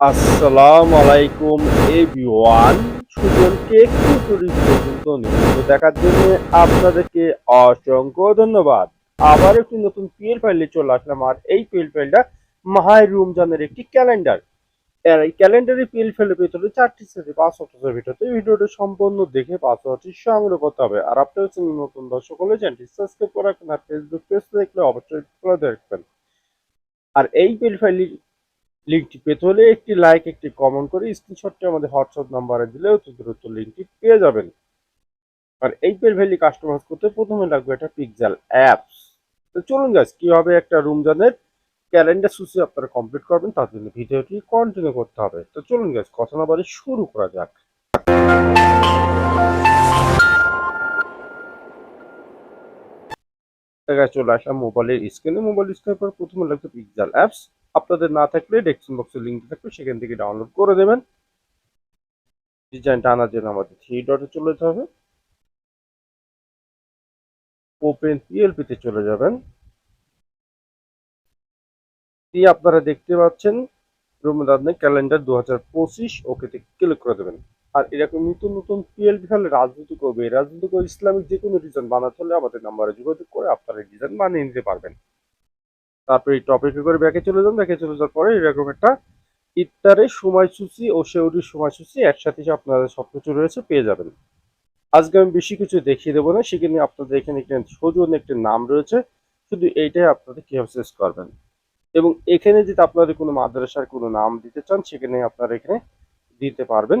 আসসালামু আলাইকুম এভরিওয়ান। সুজনকে কুকুরি পর্যন্ত নিয়মিত দেখার জন্য আপনাদেরকে অসংখ্য ধন্যবাদ। আবার একটি নতুন পিএল ফাইলে চলে আসলাম, আর এই পিএল ফাইলটা মাহাই রমজানের একটি ক্যালেন্ডার আর এই ক্যালেন্ডারে পিএল ফাইলে পেতে হলে চারটি সেটে হাজার ভিডিওতে ভিডিওটা সম্পূর্ণ দেখে পাঁচ হাজারটি সংগ্রহ করতে হবে। আর আপনি হচ্ছেন নতুন দর্শক হলে চ্যানেলটি সাবস্ক্রাইব করে রাখবেন, আর ফেসবুক পেজ দেখলে অবশ্যই ফলো দেখবেন আর এই পিএল ফাইলটি লিঙ্কটি পেতে হলে একটি লাইক, একটি কমেন্ট করে স্ক্রিনশটটি আমাদের হোয়াটসঅ্যাপ নাম্বারে দিলে অতি দ্রুত লিঙ্কটি পেয়ে যাবেন। আর এই পেল ভ্যালি কাস্টমাইজ করতে প্রথমে লাগবে একটা পিকজাল অ্যাপস তো চলুন গাছ কীভাবে একটা রমজানের ক্যালেন্ডার সূচি আপনারা কমপ্লিট করবেন, তার জন্য ভিডিওটি কন্টিনিউ করতে হবে। তো চলুন গাছ কথা না শুরু করা যাক। চলে আসলাম মোবাইলের স্ক্রিনে মোবাইল স্ক্রিনের পর প্রথমে লাগবে পিকজাল অ্যাপস আপনাদের না থাকলে ডেসক্রিপশন বক্সের লিঙ্ক থাকবে, সেখান থেকে ডাউনলোড করে দেবেন। ডিজাইনটা আনার জন্য আমাদের থ্রি ডটে চলে যেতে হবে ওপেন পিএলপিতে চলে যাবেন। আপনারা দেখতে পাচ্ছেন রবীন্দ্রনাথ ক্যালেন্ডার দু হাজার পঁচিশ, ওকেতে ক্লিক করে দেবেন। আর এরকম নতুন নতুন পিএলপি হলে রাজনীতি করবে। রাজনীতি করে ইসলামিক যে কোনো ডিজাইন বানাতে হলে আমাদের নাম্বারে যোগাযোগ করে আপনারা ডিজাইন বানিয়ে নিতে পারবেন। তারপরে এই টপিকে করে ব্যাকে চলে যান, ব্যাকে চলে যাওয়ার পরে এরকম একটা ইফতারের সময়সূচি ও সেউরির সময়সূচি একসাথে আপনাদের সবকিছু রয়েছে পেয়ে যাবেন। আজকে আমি বেশি কিছু দেখিয়ে দেবো না, সেখানে আপনাদের এখানে একটা সজুন একটি নাম রয়েছে, শুধু এইটাই আপনাদের কীভাবে শেষ করবেন। এবং এখানে যদি আপনাদের কোনো মাদ্রাসার কোনো নাম দিতে চান, সেখানে আপনারা এখানে দিতে পারবেন।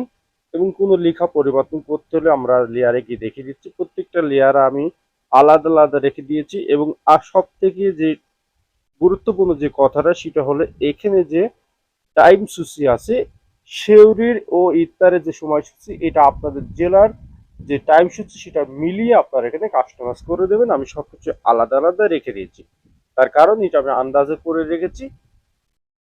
এবং কোনো লেখা পরিবর্তন করতে হলে আমরা লেয়ারে গিয়ে দেখিয়ে দিচ্ছি। প্রত্যেকটা লেয়ার আমি আলাদা আলাদা রেখে দিয়েছি এবং আর সব থেকে যে গুরুত্বপূর্ণ যে কথাটা, সেটা হলো এখানে যে টাইম সূচি আছে শেউরির ও ইফতারের যে সময়সূচি এটা আপনাদের জেলার যে টাইম সূচি, সেটা মিলিয়ে আপনারা এখানে কাস্টমাইজ করে দেবেন। আমি সবকিছু আলাদা আলাদা রেখে দিয়েছি। তার কারণ এটা আমি আন্দাজে করে রেখেছি।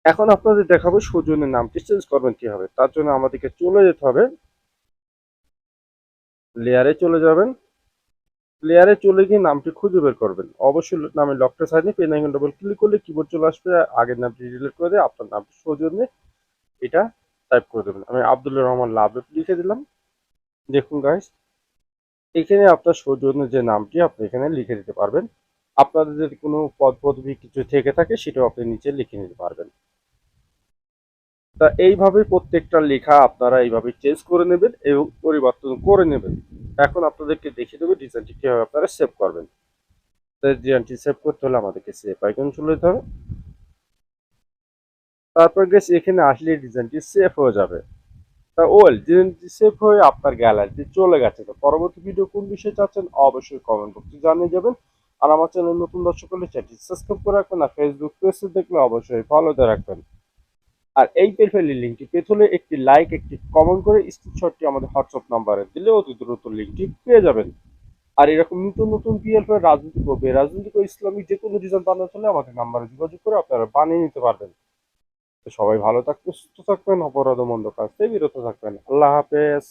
এখন আপনাদের দেখাবো সজনের নামটি চেঞ্জ করবেন কীভাবে। তার জন্য আমাদেরকে চলে যেতে হবে। লেয়ারে চলে যাবেন। লেয়ারে চলে গিয়ে নামটি খুঁজে বের করবেন। অবশ্যই নামে লকটা সাইডে পেন আইকন ডবল ক্লিক করলে কিবোর্ড চলে আসবে। আগের নামটি ডিলিট করে দিয়ে আপনার নামটি সৌজন্যে এটা টাইপ করে দেবেন। আমি আব্দুল্লাহ রহমান লাভ লিখে দিলাম। দেখুন গাইস এখানে আপনার সৌজন্য যে নামটি আপনি এখানে লিখে দিতে পারবেন। আপনাদের যদি কোনো পদ পদবি কিছু থেকে থাকে, সেটাও আপনি নিচে লিখে নিতে পারবেন। তা এইভাবে প্রত্যেকটা লেখা আপনারা এইভাবে চেঞ্জ করে নেবেন এবং পরিবর্তন করে নেবেন। এখন আপনাদেরকে দেখিয়ে দেবো ডিজাইনটি কীভাবে আপনারা সেভ করবেন। ডিজাইনটি সেভ করতে হলে আমাদেরকে সেভ আইকন চলে যেতে হবে। তারপর গেস এখানে আসলে ডিজাইনটি সেভ হয়ে যাবে। তা ওয়েল ডিজাইনটি সেভ হয়ে আপনার গ্যালারিতে চলে গেছে। তো পরবর্তী ভিডিও কোন বিষয়ে চাচ্ছেন, অবশ্যই কমেন্ট বক্সে জানিয়ে যাবেন। আর আমার চ্যানেল নতুন দর্শক হলে চ্যানেলটি সাবস্ক্রাইব করে রাখবেন। আর ফেসবুক পেজে দেখলে অবশ্যই ফলোতে রাখবেন। আর এই পেলফেলের লিঙ্কটি পেতে হলে একটি লাইক একটি কমেন্ট করে স্ক্রিনশটটি আমাদের হোয়াটসঅ্যাপ নাম্বারে দিলে অতি দ্রুত লিঙ্কটি পেয়ে যাবেন। আর এরকম নতুন নতুন পিএলএফ এর রাজনৈতিক ও ইসলামিক যে কোনো ডিজাইন বানাতে হলে আমাদের নাম্বারে যোগাযোগ করে আপনারা বানিয়ে নিতে পারবেন। সবাই ভালো থাকবেন, সুস্থ থাকবেন, অপরাধ মন্দ কাজ থেকে বিরত থাকবেন। আল্লাহ হাফেজ।